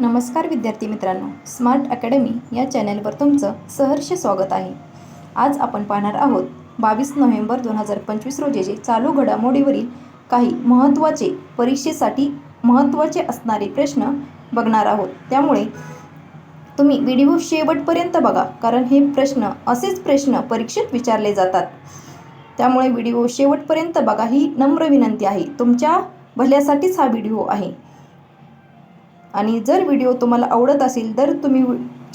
नमस्कार विद्यार्थी मित्रांनो स्मार्ट अकॅडमी या चॅनलवर तुमचं सहर्ष स्वागत आहे. आज आपण पाहणार आहोत बावीस नोव्हेंबर दोन हजार पंचवीस रोजीचे चालू घडामोडीवरील काही महत्त्वाचे परीक्षेसाठी महत्त्वाचे असणारे प्रश्न बघणार आहोत. त्यामुळे तुम्ही व्हिडिओ शेवटपर्यंत बघा कारण हे प्रश्न असेच प्रश्न परीक्षेत विचारले जातात. त्यामुळे व्हिडिओ शेवटपर्यंत बघा ही नम्र विनंती आहे. तुमच्या भल्यासाठीच हा व्हिडिओ आहे. आणि जर व्हिडिओ तुम्हाला आवडत असेल तर तुम्ही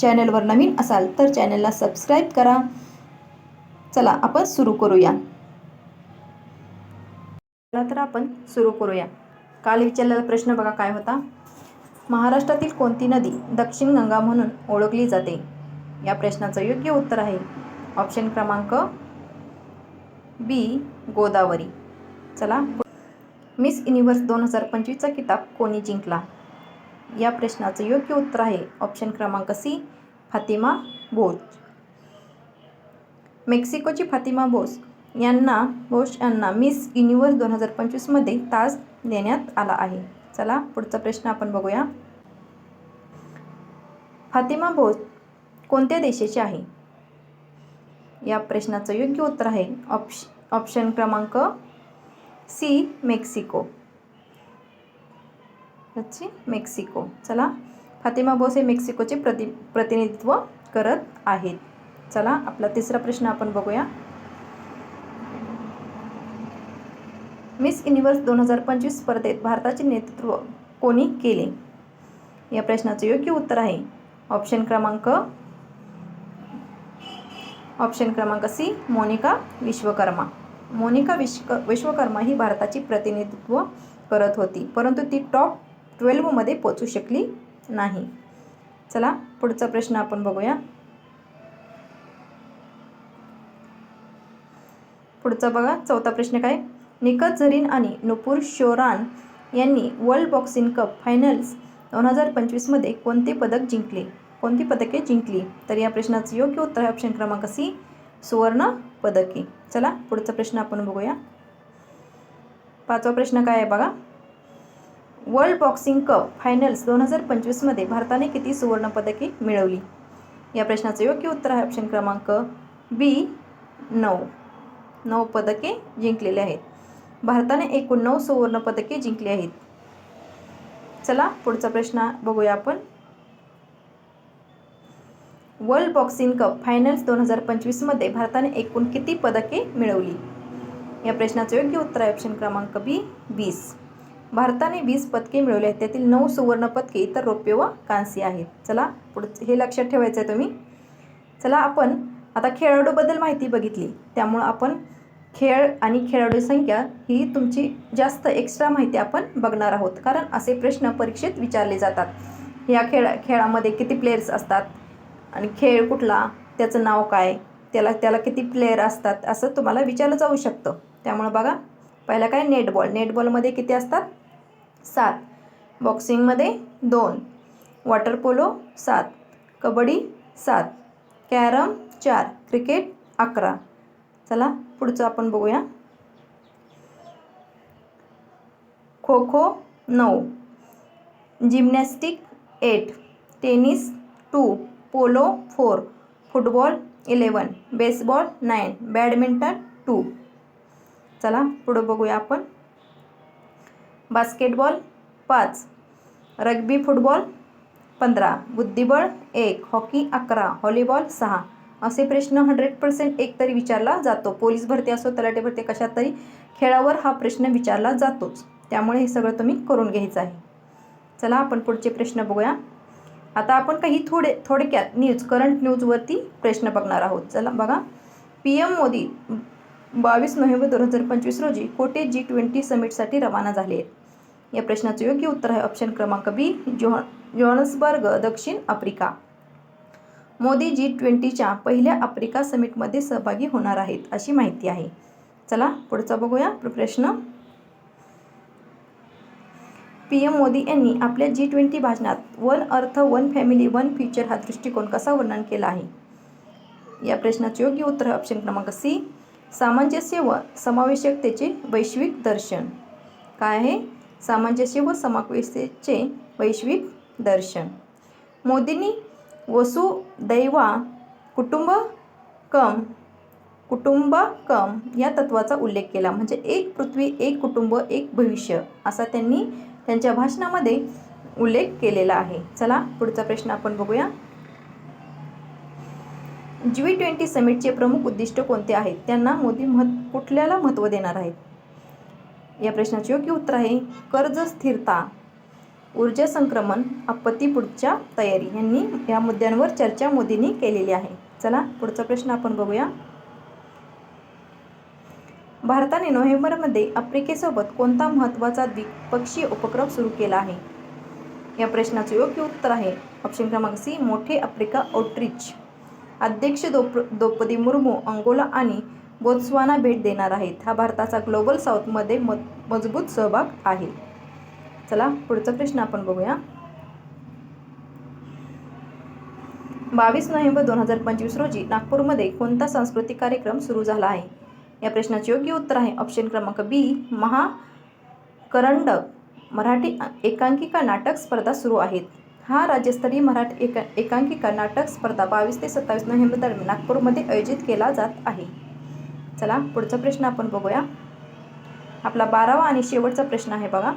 चॅनलवर नवीन असाल तर चॅनलला सबस्क्राईब करा. चला आपण सुरू करूया. चला तर आपण सुरू करूया. काल विचारलेला प्रश्न बघा काय होता? महाराष्ट्रातील कोणती नदी दक्षिण गंगा म्हणून ओळखली जाते? या प्रश्नाचं योग्य उत्तर आहे. ऑप्शन क्रमांक बी गोदावरी. चला. मिस युनिव्हर्स दोन हजार पंचवीसचा किताब कोणी जिंकला? या प्रश्नाचं योग्य उत्तर आहे. ऑप्शन क्रमांक सी फातिमा बोस मेक्सिकोची फातिमा बोस यांना बोस यांना मिस युनिवर्स दोन हजार पंचवीसमध्ये ताज देण्यात आला आहे. चला पुढचा प्रश्न आपण बघूया. फातिमा बोस कोणत्या देशाची आहे? या प्रश्नाचं योग्य उत्तर आहे. ऑप्श ऑप्शन क्रमांक सी मेक्सिको. याची मेक्सिको. चला फातिमा बोस हे मेक्सिकोचे प्रति प्रतिनिधित्व करत आहेत. चला आपला तिसरा प्रश्न आपण बघूया. मिस युनिव्हर्स दोन हजार पंचवीस स्पर्धेत भारताचे नेतृत्व कोणी केले? या प्रश्नाचं योग्य उत्तर आहे. ऑप्शन क्रमांक ऑप्शन क्रमांक सी मोनिका विश्वकर्मा. मोनिका विश्व विश्वकर्मा ही भारताची प्रतिनिधित्व करत होती परंतु ती टॉप ट्वेल्वमध्ये पोचू शकली नाही. चला पुढचा प्रश्न आपण बघूया. पुढचा बघा चौथा प्रश्न काय? निकत झरीन आणि नुपूर शोरान यांनी वर्ल्ड बॉक्सिंग कप फायनल्स दोन हजार पंचवीसमध्ये कोणते पदक जिंकले? कोणती पदके जिंकली? तर या प्रश्नाचं योग्य उत्तर आहे ऑप्शन क्रमांक सी सुवर्ण पदके. चला पुढचा प्रश्न आपण बघूया. पाचवा प्रश्न काय आहे बघा? वर्ल्ड बॉक्सिंग कप फायनल्स दोन हजार पंचवीसमध्ये भारताने किती सुवर्णपदके मिळवली? या प्रश्नाचं योग्य उत्तर आहे ऑप्शन क्रमांक बी नऊ. नऊ पदके जिंकलेले आहेत. भारताने एकूण नऊ सुवर्णपदके जिंकली आहेत. चला पुढचा प्रश्न बघूया आपण. वर्ल्ड बॉक्सिंग कप फायनल्स दोन हजार पंचवीसमध्ये भारताने एकूण किती पदके मिळवली? या प्रश्नाचं योग्य उत्तर आहे ऑप्शन क्रमांक बी वीस. भारताने वीस पदके मिळवली आहेत. त्यातील नऊ सुवर्ण पदके तर रौप्य व कांस्य आहेत. चला पुढचं हे लक्षात ठेवायचं आहे तुम्ही. चला आपण आता खेळाडूबद्दल माहिती बघितली. त्यामुळं आपण खेळ आणि खेळाडू संख्या ही तुमची जास्त एक्स्ट्रा माहिती आपण बघणार आहोत. कारण असे प्रश्न परीक्षेत विचारले जातात. या खेळा खेळामध्ये किती प्लेयर्स असतात? आणि खेळ कुठला? त्याचं नाव काय? त्याला त्याला किती प्लेयर असतात? असं तुम्हाला विचारलं जाऊ शकतं. त्यामुळं बघा पहिला काय? नेटबॉल नेटबॉलमध्ये किती असतात? सात. बॉक्सिंगमध्ये दोन. वॉटर पोलो सात. कबड्डी सात. कॅरम चार. क्रिकेट अकरा. चला पुढचं आपण बघूया. खो खो नऊ. Gymnastic eight. Tennis two. Polo four. Football eleven baseball nine. Badminton two. चला पुढं बघूया आपण. बास्केटबॉल पाच. रग्बी फुटबॉल पंधरा. बुद्धिबळ एक. हॉकी अकरा. व्हॉलीबॉल सहा. असे प्रश्न हंड्रेड पर्सेंट एक तरी विचारला जातो. पोलीस भरती असो तलाटे भरती कशात तरी खेळावर हा प्रश्न विचारला जातोच. त्यामुळे हे सगळं तुम्ही करून घ्यायचं आहे. चला आपण पुढचे प्रश्न बघूया. आता आपण काही थोडे थोडक्यात न्यूज करंट न्यूजवरती प्रश्न बघणार आहोत. चला बघा. पी एम मोदी बावीस नोव्हेंबर दोन हजार पंचवीस रोजी कोटे जी ट्वेंटी समिटसाठी रवाना झाले आहेत. या प्रश्नाचं योग्य उत्तर आहे ऑप्शन क्रमांक बी जोह जोहान्सबर्ग दक्षिण आफ्रिका. मोदी जी ट्वेंटीच्या पहिल्या आफ्रिका समिटमध्ये सहभागी होणार आहेत अशी माहिती आहे. चला पुढचा बघूया प्रश्न. पी एम मोदी यांनी आपल्या जी ट्वेंटी भाषणात one earth one family one future हा दृष्टिकोन कसा वर्णन केला आहे? या प्रश्नाचे योग्य उत्तर ऑप्शन क्रमांक सी सामंजस्य व समावेशकतेचे वैश्विक दर्शन. काय आहे? सामंजस्य व समावेशतेचे वैश्विक दर्शन. मोदींनी वसुदैवा कुटुंबकम कुटुंबकम या तत्वाचा उल्लेख केला. म्हणजे एक पृथ्वी एक कुटुंब एक भविष्य असा त्यांनी त्यांच्या भाषणामध्ये उल्लेख केलेला आहे. चला पुढचा प्रश्न आपण बघूया. जी ट्वेंटी समिटचे प्रमुख उद्दिष्ट कोणते आहेत? त्यांना मोदी मह कुठल्याला महत्त्व देणार आहेत? या प्रश्नाचे योग्य उत्तर आहे. कर्ज स्थिरता ऊर्जा संक्रमण आपत्ती पुढच्या तयारी यांनी या मुद्द्यांवर चर्चा मोदींनी केलेली आहे. चला पुढचा प्रश्न आपण बघूया. भारताने नोव्हेंबरमध्ये आफ्रिकेसोबत कोणता महत्त्वाचा द्विपक्षीय उपक्रम सुरू केला आहे? या प्रश्नाचे योग्य उत्तर आहे. ऑप्शन क्रमांक सी मोठे आफ्रिका आउटरीच अध्यक्ष दोप द्रौपदी मुर्मू अंगोला आणि बोत्सवाना भेट देणार आहेत. हा भारताचा ग्लोबल साऊथमध्ये म मजबूत सहभाग आहे. चला पुढचा प्रश्न आपण बघूया. बावीस नोव्हेंबर दोन हजार पंचवीस रोजी नागपूरमध्ये कोणता सांस्कृतिक कार्यक्रम सुरू झाला आहे? या प्रश्नाचे योग्य उत्तर आहे ऑप्शन क्रमांक बी महाकरंडक मराठी एकांकिका नाटक स्पर्धा सुरू आहेत. हा राज्यस्तरीय मराठी एका एकांकिका नाटक स्पर्धा बावीस ते सत्तावीस नोव्हेंबर दरम्यान नागपूरमध्ये आयोजित केला जात आहे. चला पुढचा प्रश्न आपण बघूया. आपला बारावा आणि शेवटचा प्रश्न आहे बघा.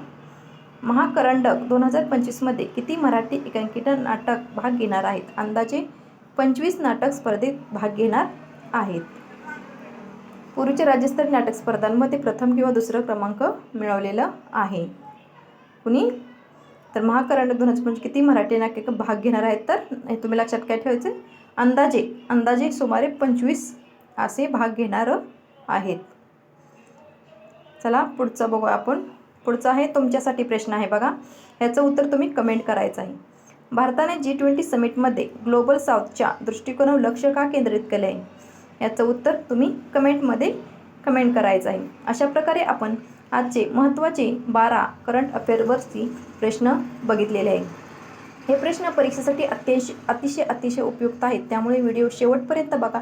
महाकरंडक दोन हजार पंचवीसमध्ये किती मराठी एकांकिका नाटक भाग घेणार आहेत? अंदाजे पंचवीस नाटक स्पर्धेत भाग घेणार आहेत. पूर्वीच्या राज्यस्तरीय नाटक स्पर्धांमध्ये प्रथम किंवा दुसरं क्रमांक मिळवलेलं आहे. कुणी? तर महाकरंडक दोन हजार पंचवीस किती मराठी नाटक भाग घेणार आहेत? तर हे तुम्ही लक्षात काय ठेवायचं? अंदाजे अंदाजे सुमारे पंचवीस असे भाग घेणारं आहेत. चला पुढचं बघू आपण. पुढचं आहे तुमच्यासाठी प्रश्न आहे बघा. ह्याचं उत्तर तुम्ही कमेंट करायचं आहे. भारताने जी ट्वेंटी समिटमध्ये ग्लोबल साऊथच्या दृष्टिकोनावर लक्ष का केंद्रित केले आहे याचं उत्तर तुम्ही कमेंटमध्ये कमेंट करायचं आहे. अशा प्रकारे आपण आजचे महत्त्वाचे बारा करंट अफेअरवरती प्रश्न बघितलेले आहे हे प्रश्न परीक्षेसाठी अत्यंश अतिशय अतिशय उपयुक्त आहेत. त्यामुळे व्हिडिओ शेवटपर्यंत बघा.